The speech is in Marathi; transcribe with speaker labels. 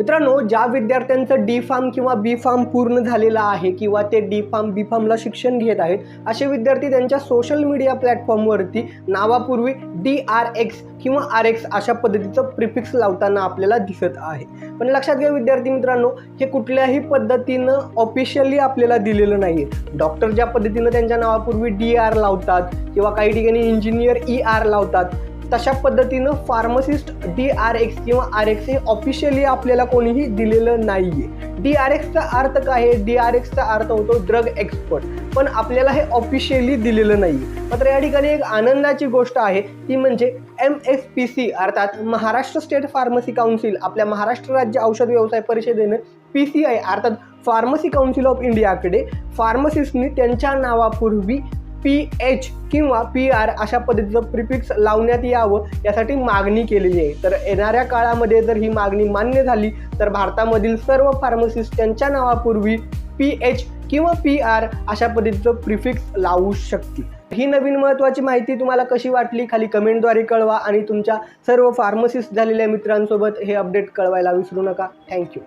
Speaker 1: मित्रांनो ज्या विद्यार्थ्यांचं डी फार्म किंवा बी फार्म पूर्ण झालेलं आहे किंवा ते डी फार्म बी फार्मला शिक्षण घेत आहेत असे विद्यार्थी त्यांच्या सोशल मीडिया प्लॅटफॉर्मवरती नावापूर्वी डी आर एक्स किंवा आर एक्स अशा पद्धतीचं प्रिफिक्स लावताना आपल्याला दिसत आहे. पण लक्षात घ्या विद्यार्थी मित्रांनो हे कुठल्याही पद्धतीनं ऑफिशियली आपल्याला दिलेलं नाही आहे डॉक्टर ज्या पद्धतीनं त्यांच्या नावापूर्वी डी आर लावतात किंवा काही ठिकाणी इंजिनियर ई आर लावतात तशा पद्धतीनं फार्मसिस्ट डी आर एक्स किंवा आर एक्स हे ऑफिशियली आपल्याला कोणीही दिलेलं नाही आहे डी आर एक्सचा अर्थ काय आहे? डी आर एक्सचा अर्थ होतो ड्रग एक्सपर्ट पण आपल्याला हे ऑफिशियली दिलेलं नाही मात्र या ठिकाणी एक आनंदाची गोष्ट आहे ती म्हणजे एम एस पी सी अर्थात महाराष्ट्र स्टेट फार्मसी काउन्सिल आपल्या महाराष्ट्र राज्य औषध व्यवसाय परिषदेनं पी सी आय अर्थात फार्मसी काउन्सिल ऑफ इंडियाकडे फार्मसिस्टनी त्यांच्या नावापूर्वी पी एच किंवा पी आर अशा पद्धतीचं प्रिफिक्स लावण्यात यावं यासाठी मागणी केलेली आहे. तर येणाऱ्या काळामध्ये जर ही मागणी मान्य झाली तर भारतामधील सर्व फार्मसिस्ट त्यांच्या नावापूर्वी पी एच किंवा पी आर अशा पद्धतीचं प्रिफिक्स लावू शकतील. ही नवीन महत्त्वाची माहिती तुम्हाला कशी वाटली खाली कमेंटद्वारे कळवा आणि तुमच्या सर्व फार्मसिस्ट झालेल्या मित्रांसोबत हे अपडेट कळवायला विसरू नका. थँक्यू